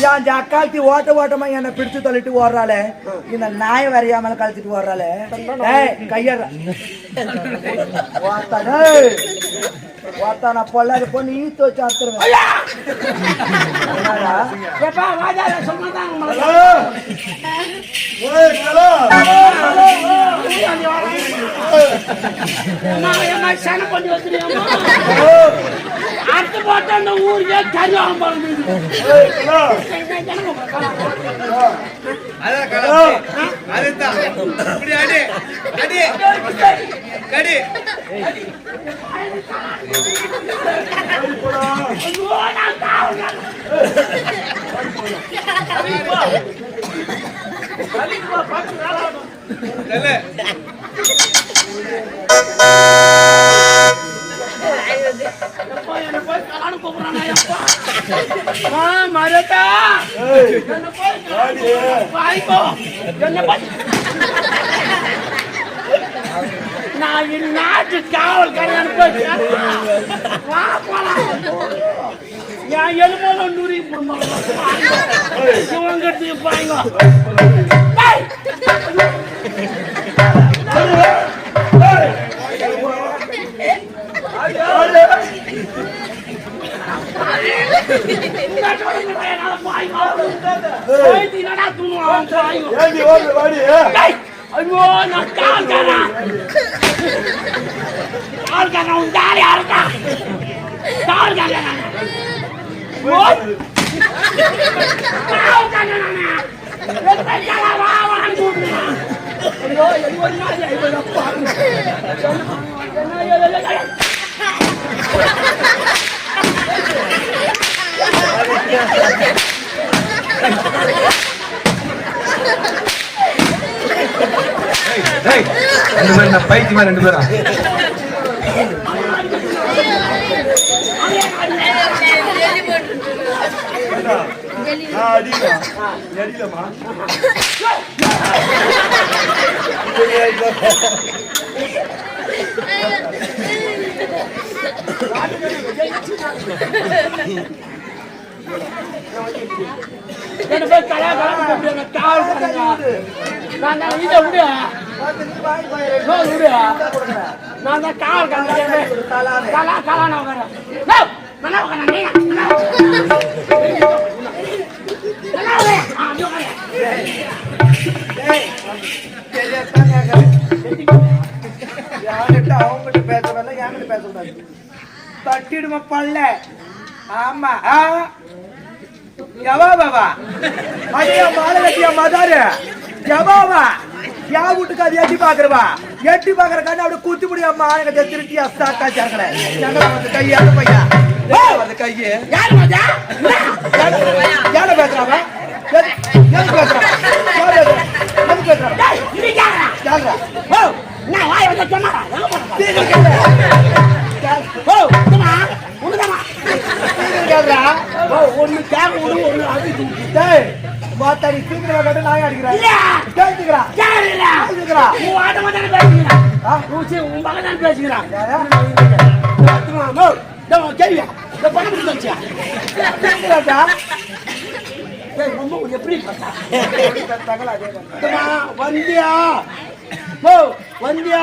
என் ஜக்காலத்தி ஓட்ட ஓட்டமா என்ன பிடிச்சு தள்ளிட்டு ஓடுறாளே இந்த நாய வரையாமல கழிச்சிட்டு ஓடுறாளே கையற ஓத்தானே பொல்லாத பொண்ணு ஈத்து வச்சு அடுத்து போட்டு அந்த ஊருக்கே கருவாங்க அதுதான். நல்ல மரத்தா என்ன போய் வாய்க்கோ என்ன போய். நான் இந்நாட்டு காவல்காரன் போய் வா போலாம். என் எலும்போல நூறி இவங்கிறதுக்கு பாய்ங்க. டேய்! இந்தாட்டு வந்து என்னால பாய்ங்க. போயிட்டு என்னடா தூங்குவான் பாய்ங்க. டேய்! ஐயோ நான் கால்காரன் கால்காரன் உன் தாலி அறுக்கா கால்காரன் நானு. ஓய்! கால்காரன் நானு. எத்தனை தடவை வா வான்னு கூப்பிடுறேன். ஐயோ, ஐயோ, என்ன ரெண்டு பேரும் நான் பைத்தியமா ரெண்டு பேரும் என்ன நான் தான் கலா, கலா, நான் என்கிட்ட பேசக்கூடாது தட்டிடுமா பல்ல ஆமா எவா பாபா அடியா மாலை கட்டியா மதாரு? எவாவா யா வீட்டுக்கு அது எட்டி பாக்குறவா? எட்டி பாக்குற கண்ணு அப்படி குத்தி முடியா மாலை திருட்டி அஸ்தாக்கா சேர்க்கல வந்து கையா பையா. வந்து கையே. யார் மஜா? யார பேசுறாவ எது பேசுறா யார் பேசுறா பேசுறா யாரா? யாரா ஓ, நான் வாயை ஓ, இதுமா, உனக்குதாம்மா. ஓ, ஒண்ணு கேட்க விடு, ஒண்ணு. டேய் மாத்தாடி சீக்கிரம் கேட்டு நாய் அடிக்கிறா இல்ல. கேட்டுக்கிறா? கேட்டுக்கிறா உன் ஆட்டமா தானே பேசுகிறான். உன் மகன் தானே பேசுகிறான். கேள்வியா? பணம் எப்படி அதே வந்தியா? வந்தியா?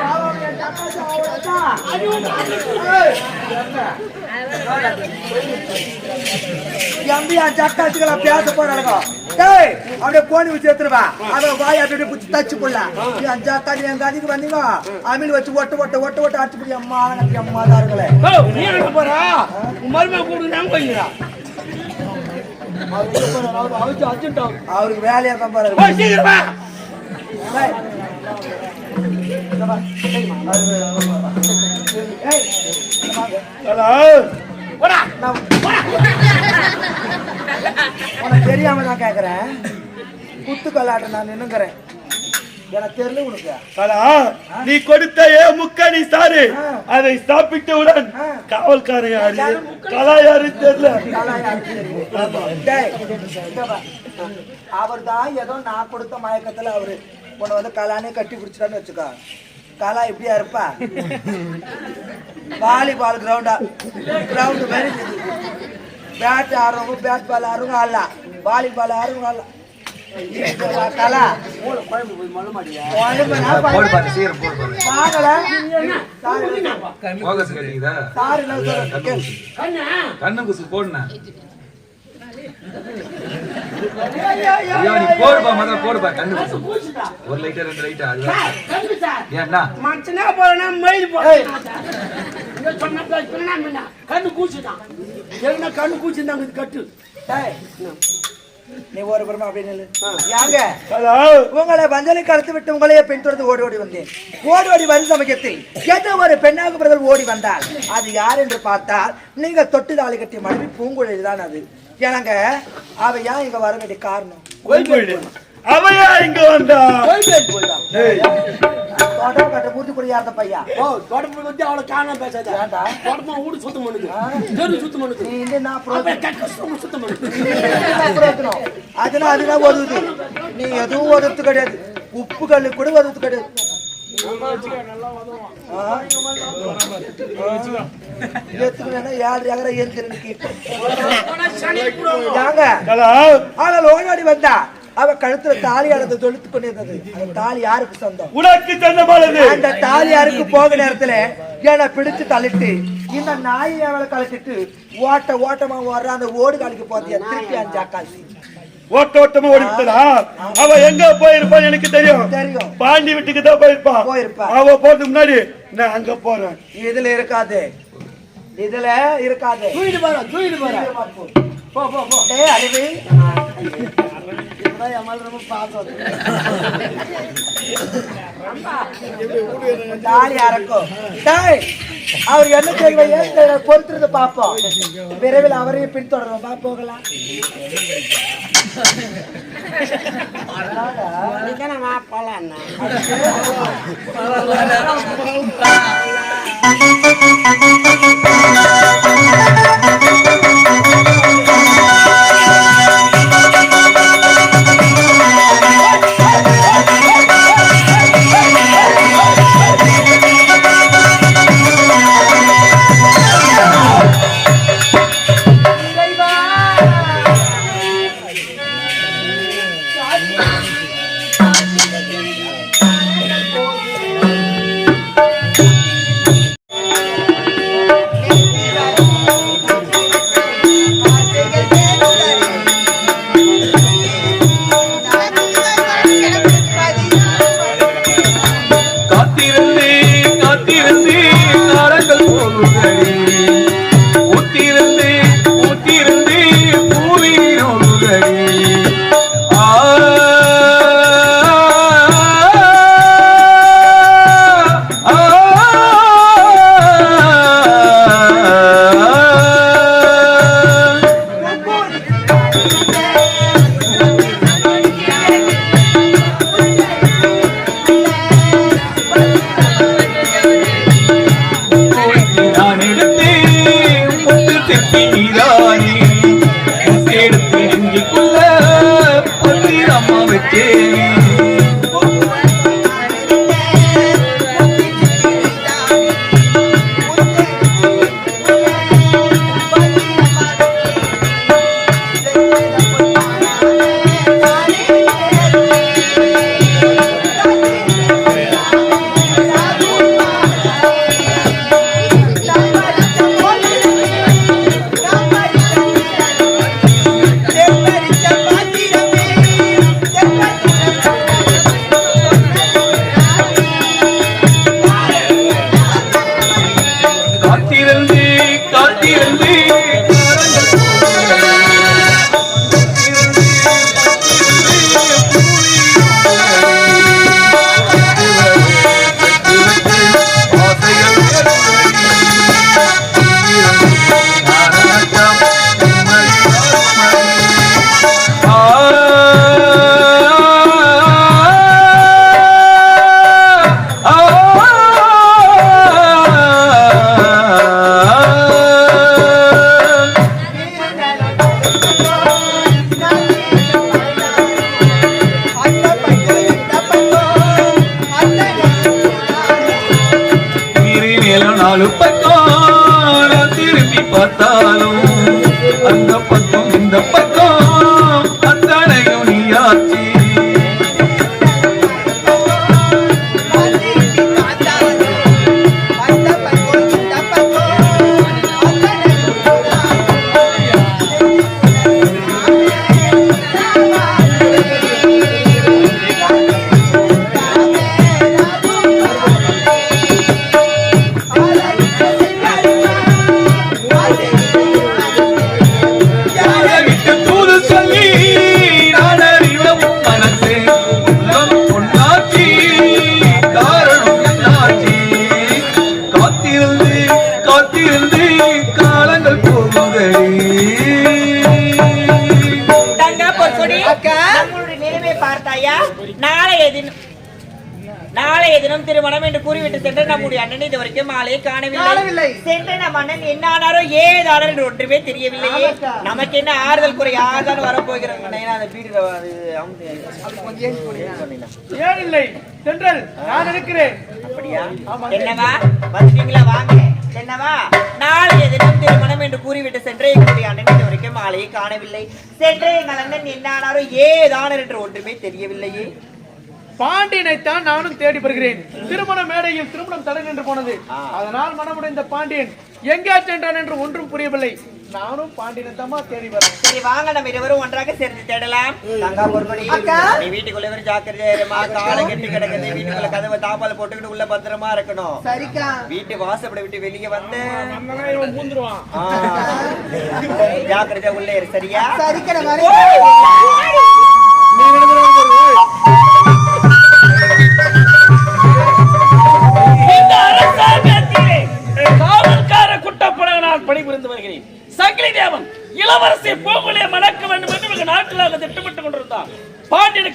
பாவம் என் தக்காச்சி அவளா எம்பி அஞ்சு அக்காச்சுக்களா பேச போறாங்க டேய் அப்படியே போனி வச்சு எடுத்துருவா அத வாய் அப்படியே புடிச்சு தச்சு போடலாம் நீ அஞ்சு அக்கா நீ எங்க அதிக்கு வந்தீங்க? அமீல் வச்சு ஒட்ட ஒட்ட ஒட்ட ஒட்ட அடிச்சு போடி அம்மா எனக்கு அம்மா நீ எங்க போறா? மருமக போய்க்கிறா அர்ஜென்ட் அவருக்கு வேலையா தான் பாரு. போய் உனக்கு தெரியாம தான் கேக்குறேன். குத்து கல்லாட்ட நான் நின்னுங்கிறேன் எனக்கு தெரியல உனக்கு. ஆனா, நீ கொடுத்த ஏ முக்கணி சாரு. அதை சாப்பிட்டவுடன் ஆ. காவல்காரன் யாரு? கலா யாரு தெரியல. அவர் தான் ஏதோ நான் கொடுத்த மயக்கத்துல அவரு உன்னை வந்து கலானே கட்டி பிடிச்சிட்டான்னு வச்சுக்கோ. கலா இப்படியா இருப்பா? வாலிபால் கிரவுண்டா கிரவுண்டு மாதிரி பேட் ஆடுறவங்க பேட் பால் ஆடுறவங்க ஆடலாம் வாலிபால் ஆடுறவங்க ஆடலாம் இது கலா ஐயா நீ போடுப்பா முதல்ல போடுப்பா கண்ணு ஒரு லைட்டா ரெண்டு லைட்டா சார் அதுதான் கண்டு சார் ஏன்னா மனுஷனா போறேன்னா மயில் போறேன் கண்ணு கூச்சுதான் என்ன கண்ணு கூச்சுதாங்க இது கட்டு. நீ ஒரு புறமா அப்படி நில்லு. யாங்க கலா உங்களை வஞ்சலை கலத்து விட்டு உங்களையே பின்தொடர்ந்து ஓடி ஓடி வந்தேன். ஓடி ஓடி வந்த சமயத்தில் ஏதோ ஒரு பெண்ணாக பிறகு ஓடி வந்தால் அது யார் என்று பார்த்தால் நீங்க தொட்டு தாலி கட்டிய மனைவி பூங்குழலி தான் அது. ஏனாங்க அவ ஏன் இங்க வர வேண்டிய காரணம்? அவையா இங்க வந்தா? தோட்டம் கட்ட மூத்தி கூட யார்த பையா? ஓ தொடப்பு வந்து அவளை காணாம பேசாத. ஏன்டா? தொடப்பா வீடு சுத்தம் பண்ணுது. தெரு சுத்தம் பண்ணுது. நீ இந்த நான் சுத்தம் பண்ணுது. அதெல்லாம் அதுதான் உதவுது நீ எதுவும் உதவுத்து கிடையாது. உப்பு கல்லு கூட உதவுத்து கிடையாது. ஆ? எத்துக்கணும்னா ஏழு ஏக்கரை ஏன் தெரிஞ்சு யாங்க ஓடாடி வந்தா அவ கழுத்துல தாலி அளந்து தொழுத்து கொண்டிருந்தது அந்த தாலி யாருக்கு சொந்தம் உனக்கு சொந்தமானது அந்த தாலி யாருக்கு போக நேரத்துல என்னை பிடிச்சு தள்ளிட்டு இந்த நாயை அவளை கழட்டிட்டு ஓட்ட ஓட்டமா ஓடுற அந்த ஓடு காலிக்கு போத்தியா திருப்பி அஞ்சு அக்காசி ஓட்ட ஓட்டமா ஓடிவிட்டா அவ எங்க போயிருப்பான்னு எனக்கு தெரியும். தெரியும். பாண்டி வீட்டுக்கு தான் போயிருப்பா. போயிருப்பா. அவ போறதுக்கு முன்னாடி நான் அங்க போறேன். இதுல இருக்காது. இதுல இருக்காது. தூக்கிட்டு போற தூக்கிட்டு போற. போ போ போ. ஏய் அழிவு இப்பதான் என் ரொம்ப பாசம் அவர் என்ன செய்வார்? பொறுத்திருந்து பார்ப்போம். விரைவில் அவரையும் பின்தொடரும் வா போகலாம். போலாம் தெப்பி நீதானே எடுத்து நெஞ்சுக்குள்ள பத்திரமா அம்மா நாலு பக்கம் நான் திரும்பி பார்த்தாலும் தினம் திருமணம் என்று கூறிவிட்டு சென்ற நம்முடைய அண்ணன் இது வரைக்கும் மாலையை காணவில்லை. சென்ற நம் அண்ணன் என்ன ஆனாரோ ஏதானாரோ என்று ஒன்றுமே தெரியவில்லையே. நமக்கு என்ன ஆறுதல் குறை யார்தான் வரப்போகிறாங்க. அந்த வீடு அது அவங்க ஏன் இல்லை தென்றல் நான் இருக்கிறேன். அப்படியா? என்னவா? வந்துட்டீங்களா வாங்க. என்னவா? நாளைய தினம் திருமணம் என்று கூறிவிட்டு சென்ற எங்களுடைய அண்ணன் இது வரைக்கும் மாலையை காணவில்லை. சென்ற எங்கள் அண்ணன் என்ன ஆனாரோ ஏதானர் என்று ஒன்றுமே தெரியவில்லையே. பாண்டியனை தான் நானும் தேடி வருகிறேன். திருமண மேடையில் திருமணம் தடை நின்று போனது. அதனால் மனமுடைந்த பாண்டியன் எங்கே சென்றான் என்று ஒன்றும் புரியவில்லை. நானும் பாண்டியனை தாமா தேடி வரேன். சரி வாங்க நம்ம இருவரும் ஒன்றாக சேர்ந்து தேடலாம். தங்கா பொறுப்படி நீ வீட்டுக்குள்ள இவரு ஜாக்கிரதையா இருமா? காலை கட்டி கிடக்குது. வீட்டுக்குள்ள கதவை தாப்பால் போட்டுக்கிட்டு உள்ள பத்திரமா இருக்கணும். சரிக்கா. வீட்டு வாசப்பட விட்டு வெளியே வந்து. ஜாக்கிரதையா உள்ளே இரு சரியா? சரிக்கா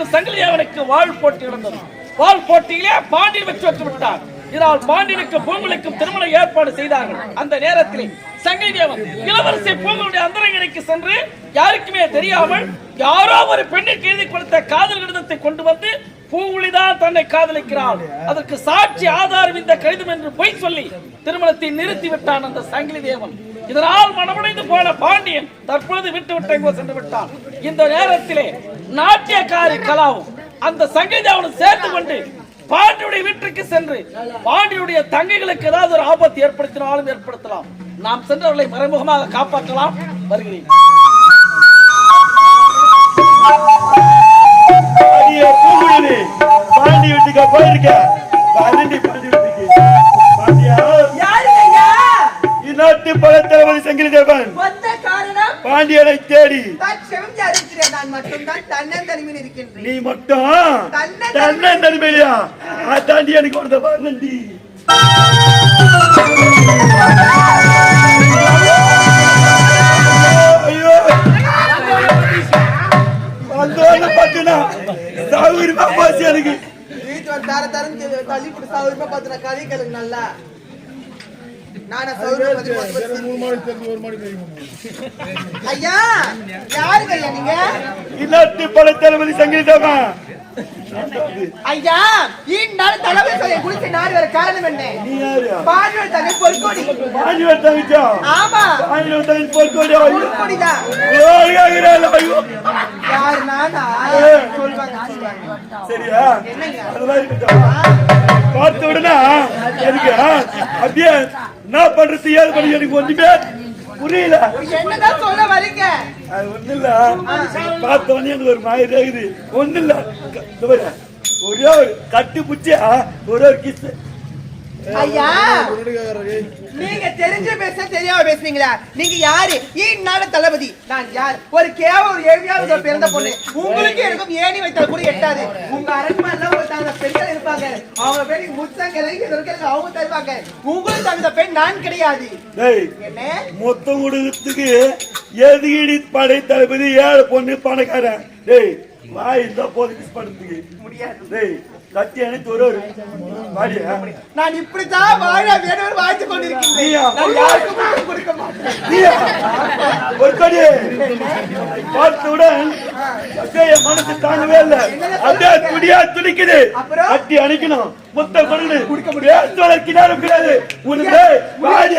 பாண்டியனுக்கு சங்கிலி வாழ் போட்டி நடந்தது வாழ் போட்டியிலே பாண்டியன் வெற்றி விட்டார். இதனால் பாண்டியனுக்கு பூங்குழிக்கும் திருமண ஏற்பாடு செய்தார்கள். அந்த நேரத்தில் சங்கிதேவன் இளவரசி பூங்குடைய அந்தரங்கனைக்கு சென்று யாருக்குமே தெரியாமல் யாரோ ஒரு பெண்ணுக்கு எழுதி கொடுத்த காதல் கடிதத்தை கொண்டு வந்து பூங்குழிதான் தன்னை காதலிக்கிறாள். அதற்கு சாட்சி ஆதாரம் இந்த கடிதம் என்று பொய் சொல்லி திருமணத்தை நிறுத்தி விட்டான் அந்த சங்கிலி தேவன். இதனால் மனமுடைந்து போன பாண்டியன் தற்பொழுது விட்டு விட்டு எங்கோ சென்று விட்டான். இந்த நேரத்திலே நாட்டியக்காரி கலாவும் அந்த சங்கீதம் தேவனும் சேர்ந்து கொண்டு பாண்டியுடைய வீட்டுக்கு சென்று பாண்டியுடைய தங்கைகளுக்கு ஏதாவது ஒரு ஆபத்து ஏற்படுத்தினாலும் ஏற்படுத்தலாம். நாம் சென்று அவர்களை மறைமுகமாக காப்பாற்றலாம். வருகிறேன். பாண்டி வீட்டுக்கு போயிருக்க. பாண்டி பாண்டி வீட்டுக்கு. இந்நாட்டு பழத்தளபதி சங்கிலி தேவன் பாண்டியனை தேடி. நீ மட்டும் தன்னை- தன்னை தனிமையா தாண்டி எனக்கு வந்த பாருந்தி ஐயோ. வந்தோன்னு பாத்தீங்கன்னா சௌகரியமா போச்சு எனக்கு. வீட்டு தர தரம் தள்ளி போட்டு சௌகரியமா பார்த்து நான் கதை கேளுங்க நல்லா. நானா ஐயா யாருங்க ஐயா நீங்க? இந்நாட்டு பழத்தளபதி சங்கிலி தேவன் ஐயா இந்நாள் தலைமை சொல்ல குளிச்ச நாடு வர காரணம் என்ன? நீ யாரு? பாண்டியோட தங்கை பொற்கோடி. பாண்டியவர் தங்கச்சா ஆமா. பாண்டியவர் போட்டு ஐயோ. பொற்கோடிதான் ஐயோ அழுகாகிறாள், ஐயோ யாரு நானா? சொல்லுவாங்க சரியா? என்னங்க? அதெல்லாம் இருக்கட்டும். பார்த்த உடனே எனக்கு அப்படியே என்ன பண்றது ஏது பண்ணி எனக்கு ஒண்ணுமே புரியல. என்னதான் சொல்ல வரீங்க? அது ஒண்ணு இல்ல. பார்த்த உடனே எனக்கு ஒரு மாதிரி இருக்குது. ஒண்ணு இல்ல. ஒரே ஒரு கட்டி புடிச்சு ஒரே ஒரு கிஸ் ஐயா! நீங்க தெரிஞ்சு பேச தெரியாம பேசுனீங்களா நீங்க யாரு? இந்நாடு தளபதி? நான் யார்? ஒரு கேவ ஒரு ஏழியாவது ஒரு பிறந்த பொண்ணு. உங்களுக்கு எனக்கும் ஏணி வைத்தால் கூட எட்டாது. உங்க அரண்மனைல ஒரு தகுந்த பெண்கள் இருப்பாங்க. அவங்க பேர் முச்சங்களை அவங்க தருவாங்க உங்களுக்கு தகுந்த பெண் நான் கிடையாது. டேய் என்ன? மொத்தம் கொடுக்கறதுக்கு எதிரி படை தளபதி ஏழு பொண்ணு பணக்காரன். டேய் வாய் இருந்தா போதும் கிஸ் பண்றதுக்கு முடியாது. டேய் கத்தி அணைத்து ஒரு நான் இப்படித்தான் வாழ வேணும் வாழ்த்து முகம் கொடுக்க மாட்டேன். பார்த்தவுடன் மனசு தாங்கவே இல்ல. அப்படியே துடியா துடிக்குது? கட்டி அணைக்கணும். முத்த கொண்டு குடிக்க முடியாது. நேரம் கிடையாது? உனக்கு வாடி.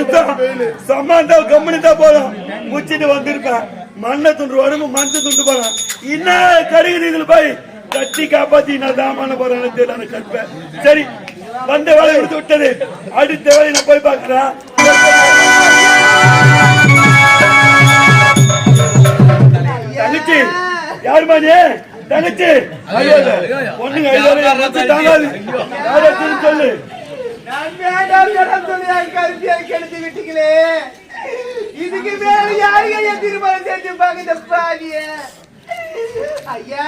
நிமிஷம் சம்பந்தம் கம்முனித்தா போதும் முச்சிட்டு வந்திருப்பேன் மண்ணை துண்டு உடம்பு மஞ்சள் துண்டு போறேன் இன்னும் கடுகு இதுல போய். கட்டி காப்பாத்தி நான் தாமான போறேன்னு தெரியல கற்பேன். சரி வந்த வேலை முடித்து விட்டது. அடுத்த வேலை நான் போய் பார்க்கிறேன். தங்கச்சி யாருமா நீ? தங்கச்சி. பொண்ணுங்க சொல்லு. வேண்டாம் வேண்டாம் சொல்லி கெடுத்து விட்டீங்களே. இதுக்கு மேல யாருங்க என் திருமணம் செஞ்சு பாக்க இந்த பாவிய? ஐயா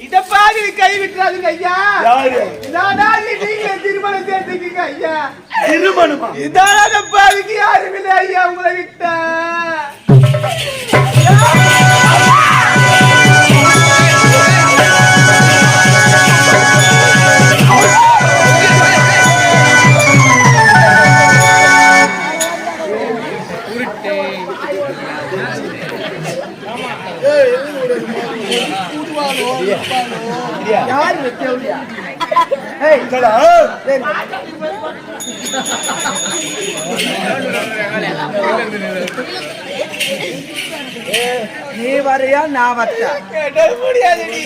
இந்த பாவி கை விட்டுறாதுங்க ஐயா. யாரு? நானாக நீங்க திருமணம் சேர்த்துக்கீங்க ஐயா. திருமணமா? இதான பாவிக்கு யாரும் வரையா நான் வச்சா முடியாது நீ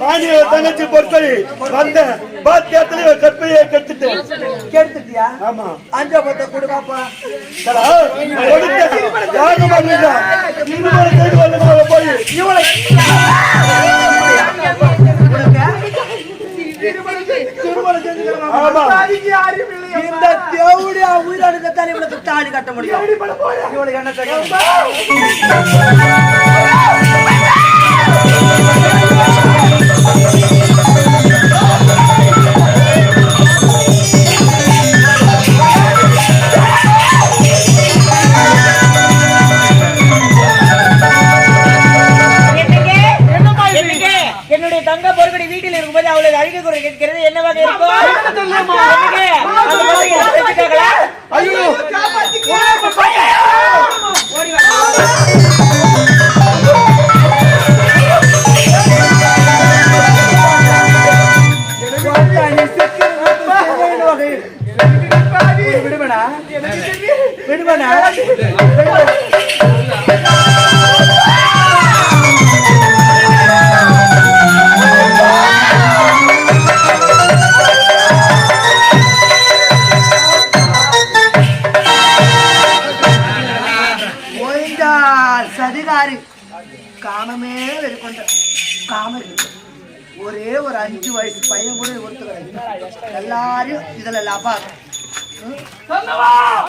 பாண்டிய தங்கச்சி பொறுத்தவரை வந்த பாத்தியத்திலே கற்பையை கெடுத்துட்டு கெடுத்துட்டியா ஆமா அஞ்சா பத்த கொடுக்காப்பா கடா, கொடுத்த வாங்க போய் இவளை இந்த தேவடியா உயிரிழந்தால் இவளுக்கு தாலி கட்ட முடியும் இவளுக்கு என்ன தெரியும் அறிக்கை குறை கேட்கிறது என்னவாக இருக்கும்